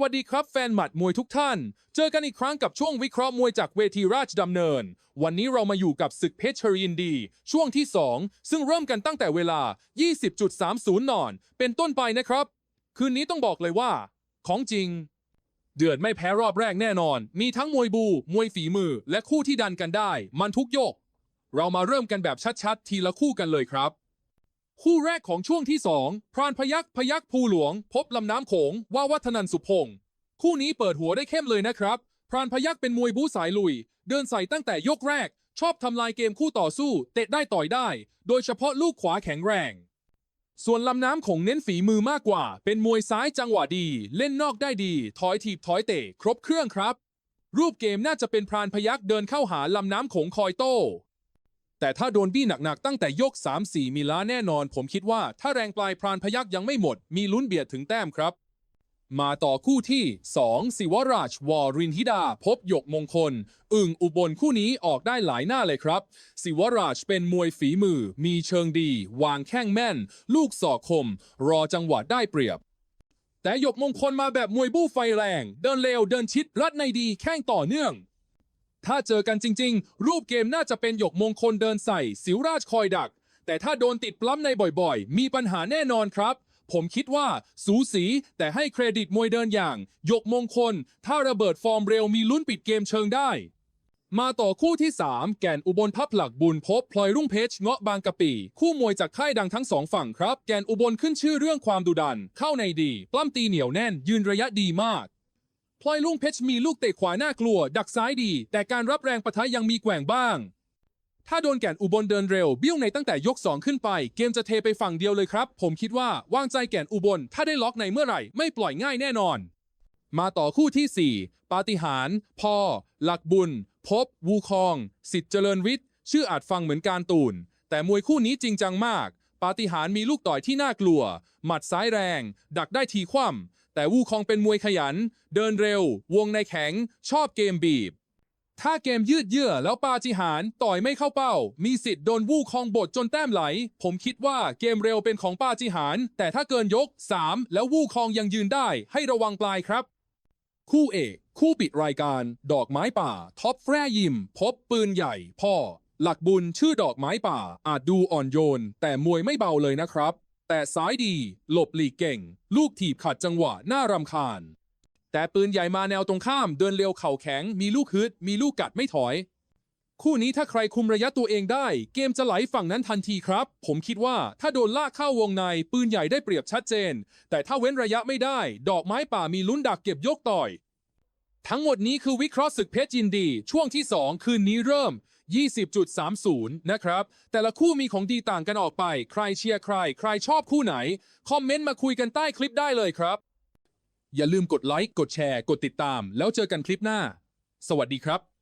วัสดีครับแฟนหมัดมวยทุกท่าน เจอกันอีกครั้งกับช่วงวิเคราะห์มวยจากเวทีราชดำเนิน วันนี้เรามาอยู่กับศึกเพชรชรินดี ช่วงที่ 2 ซึ่งเริ่มกันตั้งแต่เวลา 20.30 นอน เป็นต้นไปนะครับ คืนนี้ต้องบอกเลยว่า ของจริง เดือดไม่แพ้รอบแรกแน่นอน มีทั้งมวยบู มวยฝีมือ และคู่ที่ดันกันได้ มันทุกโยก เรามาเริ่มกันแบบชัดๆ ทีละคู่กันเลยครับ คู่แรกของช่วงที่2พรานพยักพยักภูหลวง พบลำน้ำโขงว่าวัฒนันสุพงศ์คู่นี้เปิดหัวได้เข้มเลยนะครับ พรานพยักเป็นมวยบู๊สายลุย เดินใส่ตั้งแต่ยกแรก ชอบทำลายเกมคู่ต่อสู้ เตะได้ต่อยได้ โดยเฉพาะลูกขวาแข็งแรง ส่วนลำน้ำโขงเน้นฝีมือมากกว่า เป็นมวยซ้ายจังหวะดี เล่นนอกได้ดี ถอยถีบถอยเตะครบเครื่องครับ รูปเกมน่าจะเป็นพรานพยักเดินเข้าหาลำน้ำโขงคอยโต้ แต่ถ้าโดนบี้หนักๆตั้งแต่ยก 3-4 มีล้าแน่นอน ผมคิดว่าถ้าแรงปลายพรานพยักยังไม่หมด มีลุ้นเบียดถึงแต้มครับ มาต่อคู่ที่ 2 สิวราช วอรินทิดา พบหยกมงคล อึ่งอุบลคู่นี้ออกได้หลายหน้าเลยครับ สิวราชเป็นมวยฝีมือ มีเชิงดี วางแข้งแม่น ลูกศอกคม รอจังหวะได้เปรียบแต่หยกมงคลมาแบบมวยบู้ไฟแรง เดินเร็วเดินชิดรัดในดีแข้งต่อเนื่อง ถ้าเจอกันจริง ๆ รูปเกมน่าจะเป็นหยกมงคลเดินใส่ สิวราชคอยดัก แต่ถ้าโดนติดปล้ำในบ่อยๆ มีปัญหาแน่นอนครับ ผมคิดว่าสูสีแต่ให้เครดิตมวยเดินอย่างหยกมงคล ถ้าระเบิดฟอร์มเร็วมีลุ้นปิดเกมเชิงได้ มาต่อคู่ที่ 3 แก่นอุบลพับหลักบุญพบพลอยรุ่งเพชรเงาะบางกะปิคู่มวยจากค่ายดังทั้งสองฝั่งครับ แก่นอุบลขึ้นชื่อเรื่องความดุดัน เข้าในดี ปล้ำตีเหนียวแน่น ยืนระยะดีมาก พลอยลุงเพชรมีลูกเตะขวาน่ากลัว ดักซ้ายดี แต่การรับแรงปะทะยังมีแกว่งบ้าง ถ้าโดนแก่นอุบลเดินเร็วเบี้ยวในตั้งแต่ยก 2 ขึ้นไป เกมจะเทไปฝั่งเดียวเลยครับ ผมคิดว่าวางใจแก่นอุบลถ้าได้ล็อกในเมื่อไหร่ไม่ปล่อยง่ายแน่นอน มาต่อคู่ที่ 4 ปาฏิหาริย์พ่อ หลักบุญ พบ วูคอง สิทธิ์เจริญวิทย์ ชื่ออาจฟังเหมือนการตูน แต่มวยคู่นี้จริงจังมาก ปาฏิหาริย์มีลูกต่อยที่น่ากลัว หมัดซ้ายแรง ดักได้ทีคว่ำ แต่วูคองเป็นมวยขยัน เดินเร็ว วงในแข็ง ชอบเกมบีบ ถ้าเกมยืดเยื้อแล้วปาฏิหารต่อยไม่เข้าเป้า มีสิทธิ์โดนวูคองบดจนแต้มไหล ผมคิดว่าเกมเร็วเป็นของปาฏิหาร แต่ถ้าเกินยก 3 แล้ววูคองยังยืนได้ ให้ระวังปลายครับ คู่เอก คู่ปิดรายการ ดอกไม้ป่า ท็อปแฟร่ยิม พบปืนใหญ่ พ่อ หลักบุญชื่อดอกไม้ป่า อาจดูอ่อนโยน แต่มวยไม่เบาเลยนะครับ แต่ซ้ายดี หลบหลีกเก่ง ลูกถีบขัดจังหวะน่ารำคาญ แต่ปืนใหญ่มาแนวตรงข้ามเดินเร็วเข่าแข็ง มีลูกฮึด มีลูกกัดไม่ถอย คู่นี้ถ้าใครคุมระยะตัวเองได้ เกมจะไหลฝั่งนั้นทันทีครับ ผมคิดว่าถ้าโดนลากเข้าวงในปืนใหญ่ได้เปรียบชัดเจน แต่ถ้าเว้นระยะไม่ได้ ดอกไม้ป่ามีลุ้นดักเก็บยกต่อย ทั้งหมดนี้คือวิเคราะห์ศึกเพชรยินดี ช่วงที่ 2 คืนนี้เริ่ม 20.30 นะครับ แต่ละคู่มีของดีต่างกันออกไป ใครเชียร์ใคร ใครชอบคู่ไหน คอมเมนต์มาคุยกันใต้คลิปได้เลยครับ อย่าลืมกดไลค์ กดแชร์ กดติดตาม แล้วเจอกันคลิปหน้า สวัสดีครับ